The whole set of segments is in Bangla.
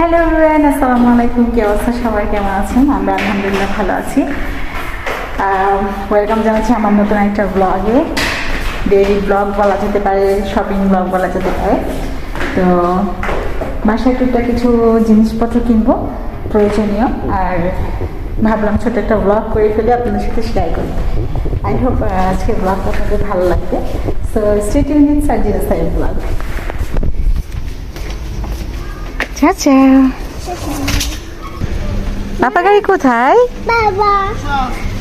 হ্যালো এভরিওয়ান, আসসালামু আলাইকুম। কি অবস্থা? সবাই কেমন আছেন? আমরা আলহামদুলিল্লাহ ভালো আছি। ওয়েলকাম জানাচ্ছি আমার নতুন একটা ব্লগে ডেইলি ব্লগ বলা যেতে পারে শপিং ব্লগ বলা যেতে পারে। তো, বাসায় টুকটা কিছু জিনিসপত্র কিনবো, প্রয়োজনীয়। আর ভাবলাম ছোট একটা ব্লগ করে ফেলে, আপনাদের সাথে শেয়ার করি। আই হোপ আজকে ব্লগটা আপনাদের ভালো লাগবে। So stay tuned Sarjina Saif blog আচ্ছা পাপা গাড়ি কোথায়? বাবা।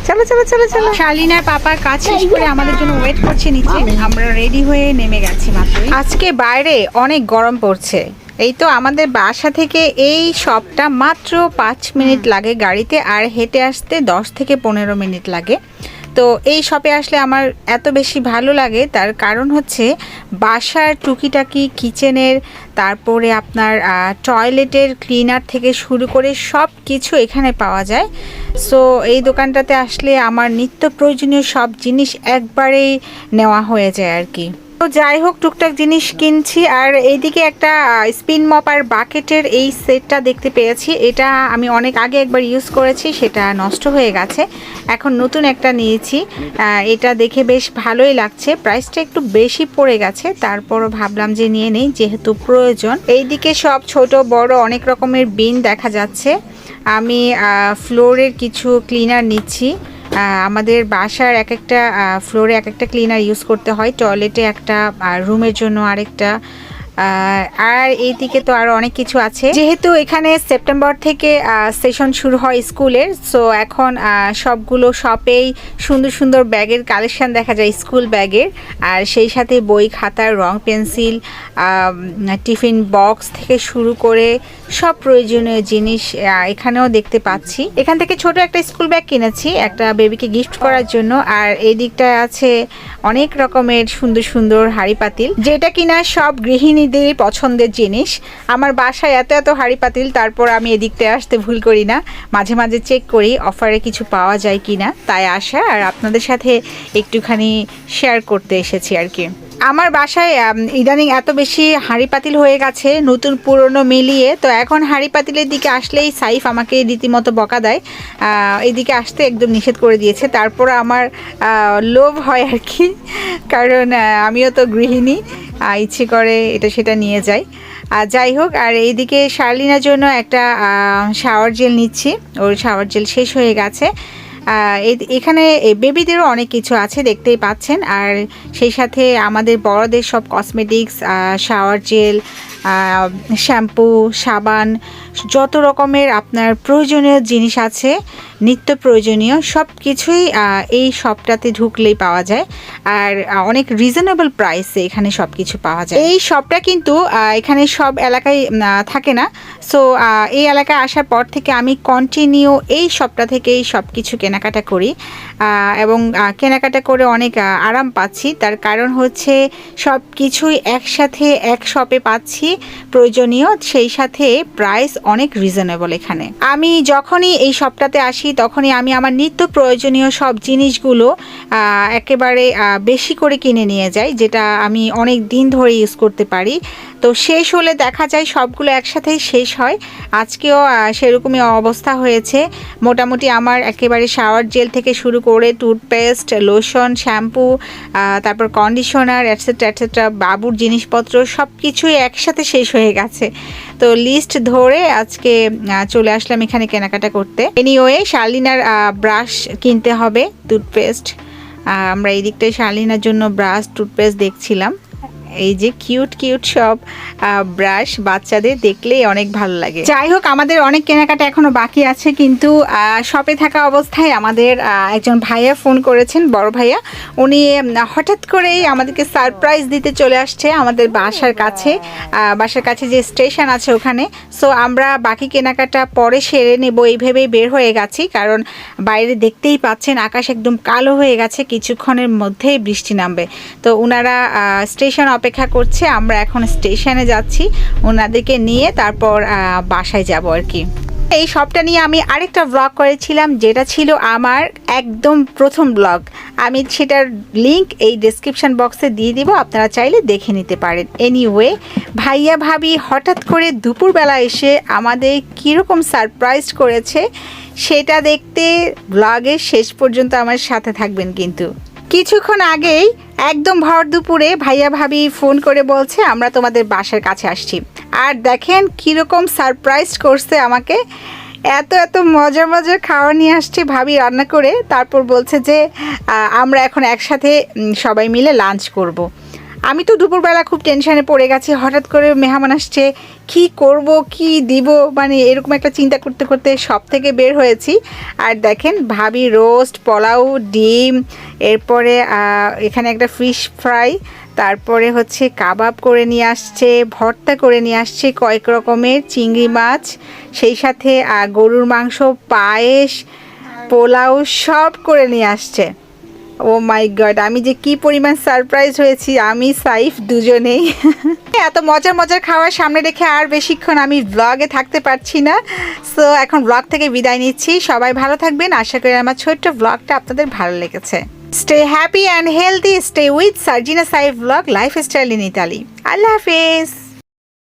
চলো চলো চলো চলো। শালিনার পাপার কাজ শেষ করে আমাদের জন্য ওয়েট করছে নিচে। আমরা রেডি হয়ে নেমে গেছি মাত্রই। আজকে বাইরে অনেক গরম পড়ছে। এই তো আমাদের বাসা থেকে এই শপটা মাত্র পাঁচ মিনিট লাগে গাড়িতে আর হেঁটে আসতে দশ থেকে পনেরো মিনিট লাগে। তো এই শপে আসলে আমার এত বেশি ভালো লাগে। তার কারণ হচ্ছে বাসার টুকিটাকি কিচেনের, তারপরে আপনার টয়লেটের ক্লিনার থেকে শুরু করে সব কিছু এখানে পাওয়া যায়। সো এই দোকানটাতে আসলে আমার নিত্য প্রয়োজনীয় সব জিনিস একবারেই নেওয়া হয়ে যায় আর কি। তো যাই হোক, টুকটাক জিনিস কিনছি। আর এইদিকে একটা স্পিন মপ আর বাকেটের এই সেটটা দেখতে পেয়েছি। এটা আমি অনেক আগে একবার ইউজ করেছি, সেটা নষ্ট হয়ে গেছে। এখন নতুন একটা নিয়েছি। এটা দেখে বেশ ভালোই লাগছে। প্রাইসটা একটু বেশি পড়ে গেছে, তারপরও ভাবলাম যে নিয়ে নেই, যেহেতু প্রয়োজন। এইদিকে সব ছোট, বড়, অনেক রকমের বিন দেখা যাচ্ছে। আমি ফ্লোরের কিছু ক্লিনার নিচ্ছি। আমাদের বাসার এক একটা ফ্লোরে এক একটা ক্লিনার ইউজ করতে হয় টয়লেটে একটা রুমের জন্য আরেকটা। আর এইদিকে তো আরও অনেক কিছু আছে। যেহেতু এখানে সেপ্টেম্বর থেকে সেশন শুরু হয় স্কুলের সো এখন সবগুলো শপেই সুন্দর সুন্দর ব্যাগের কালেকশন দেখা যায় স্কুল ব্যাগের আর সেই সাথে বই খাতার রং পেন্সিল টিফিন বক্স থেকে শুরু করে সব প্রয়োজনীয় জিনিস এখানেও দেখতে পাচ্ছি। এখান থেকে ছোট একটা স্কুল ব্যাগ কিনেছি, একটা বেবিকে গিফট করার জন্য। আর এই দিকটায় আছে অনেক রকমের সুন্দর সুন্দর হাড়ি পাতিল। যেটা কিনা সব গৃহিণীদেরই পছন্দের জিনিস। আমার বাসায় এত এত হাড়ি পাতিল, তারপর আমি এদিকটায় আসতে ভুল করি না। মাঝে মাঝে চেক করি অফারে কিছু পাওয়া যায় কি না তাই আসা, আর আপনাদের সাথে একটুখানি শেয়ার করতে এসেছি আর কি। আমার বাসায় ইদানিং এত বেশি হাঁড়ি পাতিল হয়ে গেছে, নতুন পুরনো মিলিয়ে। তো এখন হাঁড়ি পাতিলের দিকে আসলেই সাইফ আমাকে রীতিমতো বকা দেয়। এদিকে আসতে একদম নিষেধ করে দিয়েছে। তারপর আমার লোভ হয় আর কি। কারণ আমিও তো গৃহিণী। ইচ্ছে করে এটা সেটা নিয়ে যাই। আর যাই হোক, আর এইদিকে শার্লিনার জন্য একটা শাওয়ার জেল নিচ্ছি। ওর শাওয়ার জেল শেষ হয়ে গেছে। এখানে বেবিদেরও অনেক কিছু আছে, দেখতেই পাচ্ছেন। আর সেই সাথে আমাদের বড়দের সব কসমেটিক্স শাওয়ার জেল শ্যাম্পু, সাবান, যত রকমের আপনার প্রয়োজনীয় জিনিস আছে, নিত্য প্রয়োজনীয় সব কিছুই এই শপটাতে ঢুকলেই পাওয়া যায়। আর অনেক রিজনেবল প্রাইসে এখানে সব কিছু পাওয়া যায়। এই শপটা কিন্তু এখানে সব এলাকায় থাকে না। সো এই এলাকায় আসার পর থেকে আমি কন্টিনিউ এই শপটা থেকেই সব কিছু কেনাকাটা করি। এবং কেনাকাটা করে অনেক আরাম পাচ্ছি। তার কারণ হচ্ছে সব কিছুই একসাথে এক শপে পাচ্ছি। প্রয়োজনীয় সেই সাথে প্রাইস অনেক রিজনেবল এখানে। আমি যখনই এই শপটাতে আসি, তখনই আমি আমার নিত্য প্রয়োজনীয় সব জিনিসগুলো একেবারে বেশি করে কিনে নিয়ে যাই, যেটা আমি অনেক দিন ধরে ইউজ করতে পারি। তো শেষ হলে দেখা যায় সবগুলো একসাথেই শেষ হয়। আজকেও সেরকমই অবস্থা হয়েছে। মোটামুটি আমার একেবারে শাওয়ার জেল থেকে শুরু করে টুথপেস্ট লোশন শ্যাম্পু তারপর কন্ডিশনার অ্যাটসেট্রা অ্যাটসেট্রা বাবুর জিনিসপত্র সব কিছুই একসাথে শেষ হয়ে গেছে। তো লিস্ট ধরে আজকে চলে আসলাম এখানে কেনাকাটা করতে। এনিওয়ে শার্লিনার ব্রাশ কিনতে হবে টুথপেস্ট আমরা এই দিকটায় শার্লিনার জন্য ব্রাশ টুথপেস্ট দেখছিলাম। এই যে কিউট কিউট সব ব্রাশ বাচ্চাদের দেখলেই অনেক ভালো লাগে। যাই হোক আমাদের অনেক কেনাকাটা এখনও বাকি আছে, কিন্তু শপে থাকা অবস্থায় আমাদের একজন ভাইয়া ফোন করেছেন, বড় ভাইয়া। উনি হঠাৎ করেই আমাদেরকে সারপ্রাইজ দিতে চলে আসছে আমাদের বাসার কাছে বাসার কাছে যে স্টেশন আছে ওখানে। সো আমরা বাকি কেনাকাটা পরে সেরে নেব, এই ভেবেই বের হয়ে গেছি, কারণ বাইরে দেখতেই পাচ্ছেন, আকাশ একদম কালো হয়ে গেছে, কিছুক্ষণের মধ্যেই বৃষ্টি নামবে। তো ওনারা স্টেশন অপেক্ষা করছে, আমরা এখন স্টেশনে যাচ্ছি, ওনাদেরকে নিয়ে তারপর বাসায় যাব আর কি। এই সবটা নিয়ে আমি আরেকটা ব্লগ করেছিলাম, যেটা ছিল আমার একদম প্রথম ব্লগ আমি সেটার লিংক এই ডেসক্রিপশন বক্সে দিয়ে দিব, আপনারা চাইলে দেখে নিতে পারেন। এনিওয়ে ভাইয়া ভাবি হঠাৎ করে দুপুরবেলা এসে আমাদের কীরকম সারপ্রাইজ করেছে, সেটা দেখতে ব্লগের শেষ পর্যন্ত আমার সাথে থাকবেন কিন্তু। কিছুক্ষণ আগেই একদম ভর দুপুরে ভাইয়া ভাবি ফোন করে বলছে, আমরা তোমাদের বাসার কাছে আসছি। আর দেখেন কীরকম সারপ্রাইজ করছে আমাকে। এত এত মজার মজার খাওয়া নিয়ে আসছে ভাবি রান্না করে। তারপর বলছে যে আমরা এখন একসাথে সবাই মিলে লাঞ্চ করব। আমি তো দুপুরবেলা খুব টেনশানে পড়ে গেছি, হঠাৎ করে মেহমান আসছে, কি করব, কি দিব? মানে এরকম একটা চিন্তা করতে করতে সব থেকে বের হয়েছি। আর দেখেন, ভাবি রোস্ট পোলাও, ডিম, এরপরে এখানে একটা ফিশ ফ্রাই তারপরে হচ্ছে কাবাব করে নিয়ে আসছে, ভর্তা করে নিয়ে আসছে, কয়েক রকমের চিংড়ি মাছ, সেই সাথে গরুর মাংস, পায়েস, পোলাও সব করে নিয়ে আসছে। ও মাই গড আমি যে কি পরিমাণ সারপ্রাইজ হয়েছি, আমি সাইফ দুজনেই। এত মজার মজার খাওয়ার সামনে রেখে আর বেশিক্ষণ আমি ব্লগে থাকতে পারছি না। সো এখন ব্লগ থেকে বিদায় নিচ্ছি। সবাই ভালো থাকবেন। আশা করি আমার ছোট্ট ব্লগটা আপনাদের ভালো লেগেছে। Stay happy and healthy stay with Sarjina Saif blog life style in Italy Allah Hafiz.